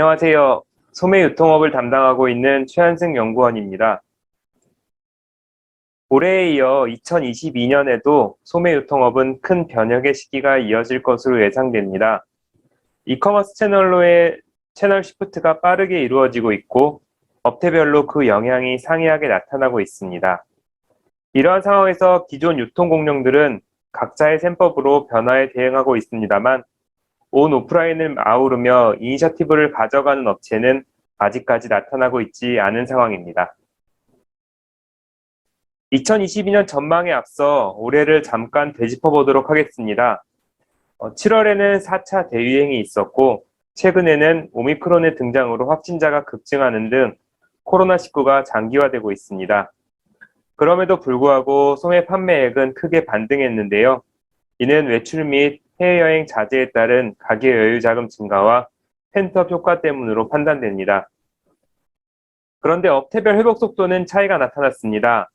안녕하세요. 소매 유통업을 담당하고 있는 최한승 연구원입니다. 올해에 이어 2022년에도 소매 유통업은 큰 변혁의 시기가 이어질 것으로 예상됩니다. 이커머스 채널로의 채널 시프트가 빠르게 이루어지고 있고 업태별로 그 영향이 상이하게 나타나고 있습니다. 이러한 상황에서 기존 유통 공룡들은 각자의 셈법으로 변화에 대응하고 있습니다만 온 오프라인을 아우르며 이니셔티브를 가져가는 업체는 아직까지 나타나고 있지 않은 상황입니다. 2022년 전망에 앞서 올해를 잠깐 되짚어 보도록 하겠습니다. 7월에는 4차 대유행이 있었고 최근에는 오미크론의 등장으로 확진자가 급증하는 등 코로나19가 장기화되고 있습니다. 그럼에도 불구하고 소매 판매액은 크게 반등했는데요. 이는 외출 및 해외여행 자제에 따른 가계 여유 자금 증가와 펜트업 효과 때문으로 판단됩니다. 그런데 업태별 회복 속도는 차이가 나타났습니다.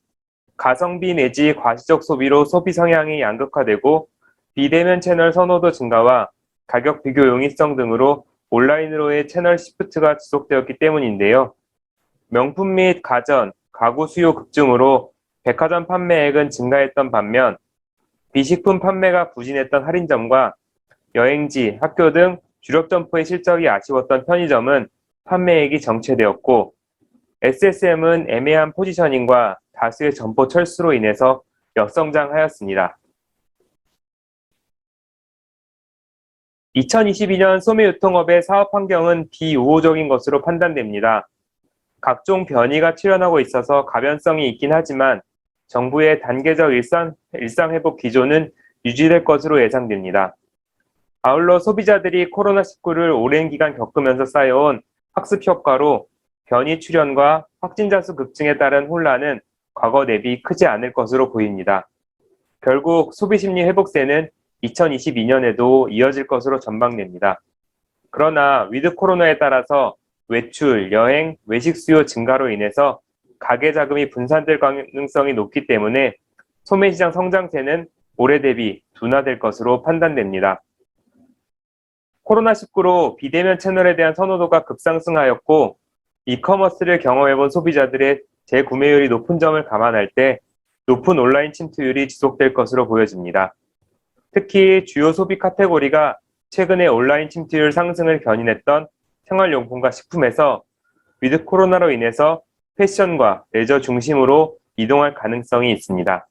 가성비 내지 과시적 소비로 소비 성향이 양극화되고 비대면 채널 선호도 증가와 가격 비교 용이성 등으로 온라인으로의 채널 시프트가 지속되었기 때문인데요. 명품 및 가전, 가구 수요 급증으로 백화점 판매액은 증가했던 반면 비식품 판매가 부진했던 할인점과 여행지, 학교 등 주력 점포의 실적이 아쉬웠던 편의점은 판매액이 정체되었고 SSM은 애매한 포지셔닝과 다수의 점포 철수로 인해서 역성장하였습니다. 2022년 소매 유통업의 사업 환경은 비우호적인 것으로 판단됩니다. 각종 변이가 출현하고 있어서 가변성이 있긴 하지만 정부의 단계적 일상, 일상 회복 기조는 유지될 것으로 예상됩니다. 아울러 소비자들이 코로나19를 오랜 기간 겪으면서 쌓여온 학습 효과로 변이 출현과 확진자 수 급증에 따른 혼란은 과거 대비 크지 않을 것으로 보입니다. 결국 소비 심리 회복세는 2022년에도 이어질 것으로 전망됩니다. 그러나 위드 코로나에 따라서 외출, 여행, 외식 수요 증가로 인해서 가계 자금이 분산될 가능성이 높기 때문에 소매시장 성장세는 올해 대비 둔화될 것으로 판단됩니다. 코로나19로 비대면 채널에 대한 선호도가 급상승하였고 이커머스를 경험해본 소비자들의 재구매율이 높은 점을 감안할 때 높은 온라인 침투율이 지속될 것으로 보여집니다. 특히 주요 소비 카테고리가 최근에 온라인 침투율 상승을 견인했던 생활용품과 식품에서 위드 코로나로 인해서 패션과 레저 중심으로 이동할 가능성이 있습니다.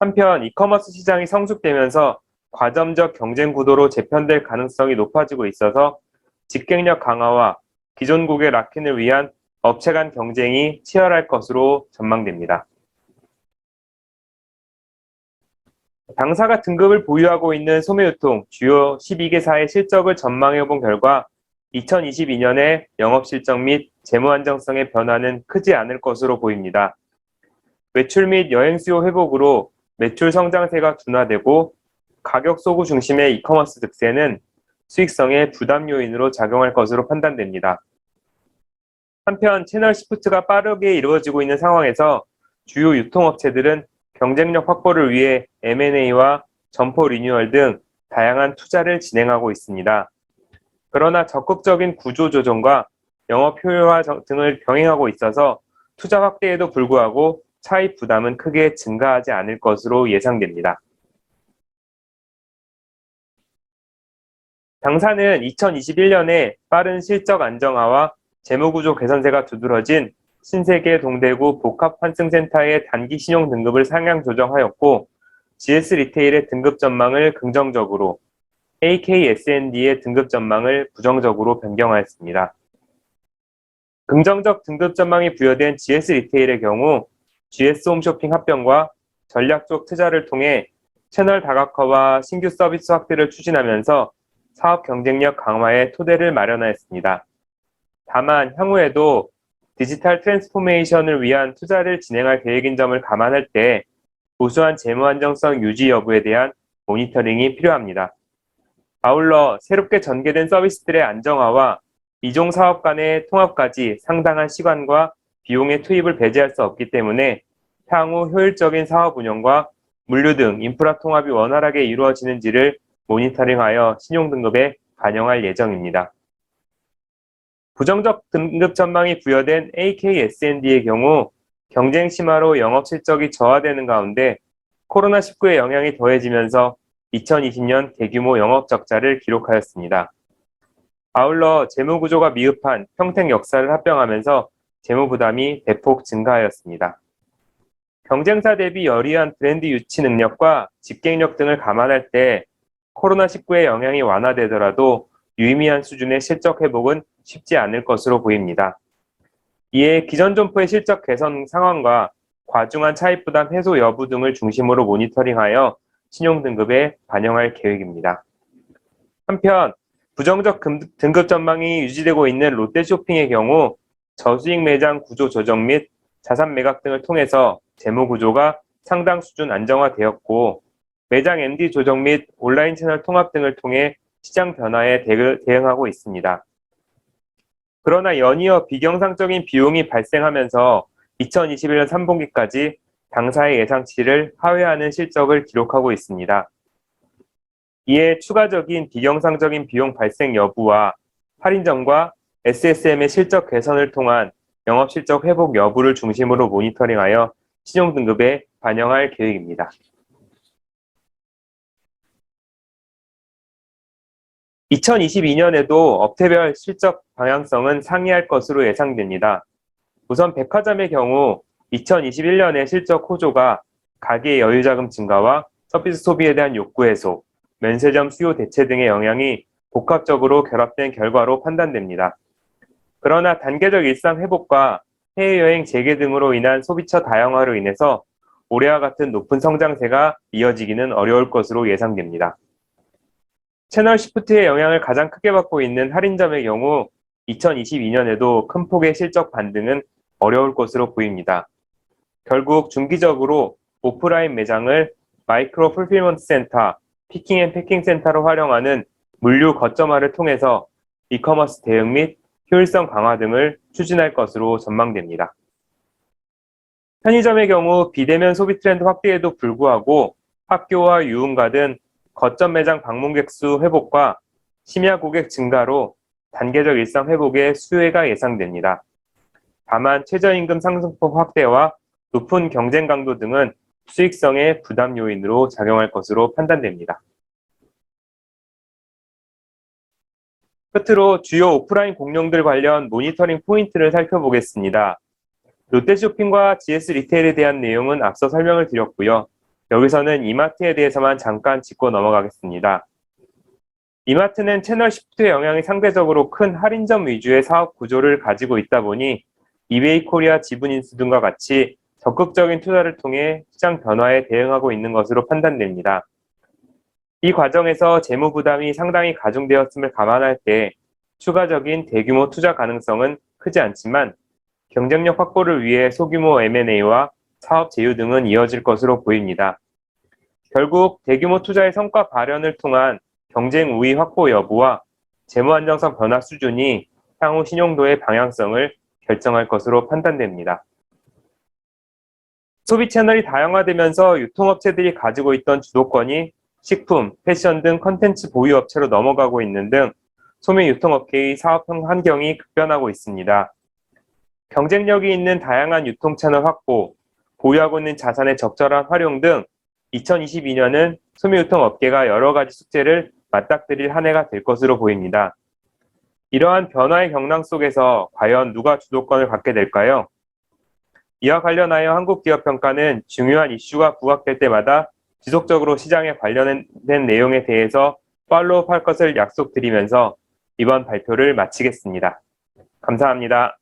한편 이커머스 시장이 성숙되면서 과점적 경쟁 구도로 재편될 가능성이 높아지고 있어서 직갱력 강화와 기존국의 락인을 위한 업체 간 경쟁이 치열할 것으로 전망됩니다. 당사가 등급을 보유하고 있는 소매유통 주요 12개사의 실적을 전망해 본 결과 2022년에 영업 실적 및 재무 안정성의 변화는 크지 않을 것으로 보입니다. 외출 및 여행 수요 회복으로 매출 성장세가 둔화되고 가격 소구 중심의 이커머스 득세는 수익성의 부담 요인으로 작용할 것으로 판단됩니다. 한편 채널 시프트가 빠르게 이루어지고 있는 상황에서 주요 유통업체들은 경쟁력 확보를 위해 M&A와 점포 리뉴얼 등 다양한 투자를 진행하고 있습니다. 그러나 적극적인 구조 조정과 영업 효율화 등을 병행하고 있어서 투자 확대에도 불구하고 차입 부담은 크게 증가하지 않을 것으로 예상됩니다. 당사는 2021년에 빠른 실적 안정화와 재무구조 개선세가 두드러진 신세계 동대구 복합환승센터의 단기 신용 등급을 상향 조정하였고 GS 리테일의 등급 전망을 긍정적으로 AKSND의 등급 전망을 부정적으로 변경하였습니다. 긍정적 등급 전망이 부여된 GS 리테일의 경우 GS 홈쇼핑 합병과 전략적 투자를 통해 채널 다각화와 신규 서비스 확대를 추진하면서 사업 경쟁력 강화의 토대를 마련하였습니다. 다만 향후에도 디지털 트랜스포메이션을 위한 투자를 진행할 계획인 점을 감안할 때 우수한 재무 안정성 유지 여부에 대한 모니터링이 필요합니다. 아울러 새롭게 전개된 서비스들의 안정화와 이종 사업 간의 통합까지 상당한 시간과 비용의 투입을 배제할 수 없기 때문에 향후 효율적인 사업 운영과 물류 등 인프라 통합이 원활하게 이루어지는지를 모니터링하여 신용 등급에 반영할 예정입니다. 부정적 등급 전망이 부여된 AKSND의 경우 경쟁 심화로 영업 실적이 저하되는 가운데 코로나19의 영향이 더해지면서 2020년 대규모 영업 적자를 기록하였습니다. 아울러 재무 구조가 미흡한 평택 역사를 합병하면서 재무 부담이 대폭 증가하였습니다. 경쟁사 대비 여리한 브랜드 유치 능력과 집객력 등을 감안할 때 코로나19의 영향이 완화되더라도 유의미한 수준의 실적 회복은 쉽지 않을 것으로 보입니다. 이에 기존 점포의 실적 개선 상황과 과중한 차입 부담 해소 여부 등을 중심으로 모니터링하여 신용 등급에 반영할 계획입니다. 한편 부정적 금- 등급 전망이 유지되고 있는 롯데쇼핑의 경우 저수익 매장 구조 조정 및 자산 매각 등을 통해서 재무 구조가 상당 수준 안정화되었고 매장 MD 조정 및 온라인 채널 통합 등을 통해 시장 변화에 대- 대응하고 있습니다. 그러나 연이어 비경상적인 비용이 발생하면서 2021년 3분기까지 당사의 예상치를 하회하는 실적을 기록하고 있습니다. 이에 추가적인 비경상적인 비용 발생 여부와 할인점과 SSM의 실적 개선을 통한 영업 실적 회복 여부를 중심으로 모니터링하여 신용 등급에 반영할 계획입니다. 2022년에도 업태별 실적 방향성은 상이할 것으로 예상됩니다. 우선 백화점의 경우 2021년의 실적 호조가 가계 여유자금 증가와 서비스 소비에 대한 욕구 해소, 면세점 수요 대체 등의 영향이 복합적으로 결합된 결과로 판단됩니다. 그러나 단계적 일상 회복과 해외여행 재개 등으로 인한 소비처 다양화로 인해서 올해와 같은 높은 성장세가 이어지기는 어려울 것으로 예상됩니다. 채널 시프트의 영향을 가장 크게 받고 있는 할인점의 경우 2022년에도 큰 폭의 실적 반등은 어려울 것으로 보입니다. 결국 중기적으로 오프라인 매장을 마이크로 풀필먼트 센터, 피킹 앤 패킹 센터로 활용하는 물류 거점화를 통해서 이커머스 대응 및 효율성 강화 등을 추진할 것으로 전망됩니다. 편의점의 경우 비대면 소비 트렌드 확대에도 불구하고 학교와 유흥가 등 거점 매장 방문객 수 회복과 심야 고객 증가로 단계적 일상 회복의 수혜가 예상됩니다. 다만 최저임금 상승폭 확대와 높은 경쟁 강도 등은 수익성의 부담 요인으로 작용할 것으로 판단됩니다. 끝으로 주요 오프라인 공룡들 관련 모니터링 포인트를 살펴보겠습니다. 롯데쇼핑과 GS 리테일에 대한 내용은 앞서 설명을 드렸고요. 여기서는 이마트에 대해서만 잠깐 짚고 넘어가겠습니다. 이마트는 채널 시프트의 영향이 상대적으로 큰 할인점 위주의 사업 구조를 가지고 있다 보니 이베이 코리아 지분 인수 등과 같이 적극적인 투자를 통해 시장 변화에 대응하고 있는 것으로 판단됩니다. 이 과정에서 재무 부담이 상당히 가중되었음을 감안할 때 추가적인 대규모 투자 가능성은 크지 않지만 경쟁력 확보를 위해 소규모 M&A와 사업 제휴 등은 이어질 것으로 보입니다. 결국 대규모 투자의 성과 발현을 통한 경쟁 우위 확보 여부와 재무 안정성 변화 수준이 향후 신용도의 방향성을 결정할 것으로 판단됩니다. 소비 채널이 다양화되면서 유통업체들이 가지고 있던 주도권이 식품, 패션 등 컨텐츠 보유 업체로 넘어가고 있는 등 소매 유통업계의 사업 환경이 급변하고 있습니다. 경쟁력이 있는 다양한 유통 채널 확보, 보유하고 있는 자산의 적절한 활용 등 2022년은 소매 유통업계가 여러 가지 숙제를 맞닥뜨릴 한 해가 될 것으로 보입니다. 이러한 변화의 경랑 속에서 과연 누가 주도권을 갖게 될까요? 이와 관련하여 한국기업평가는 중요한 이슈가 부각될 때마다 지속적으로 시장에 관련된 내용에 대해서 팔로우할 것을 약속드리면서 이번 발표를 마치겠습니다. 감사합니다.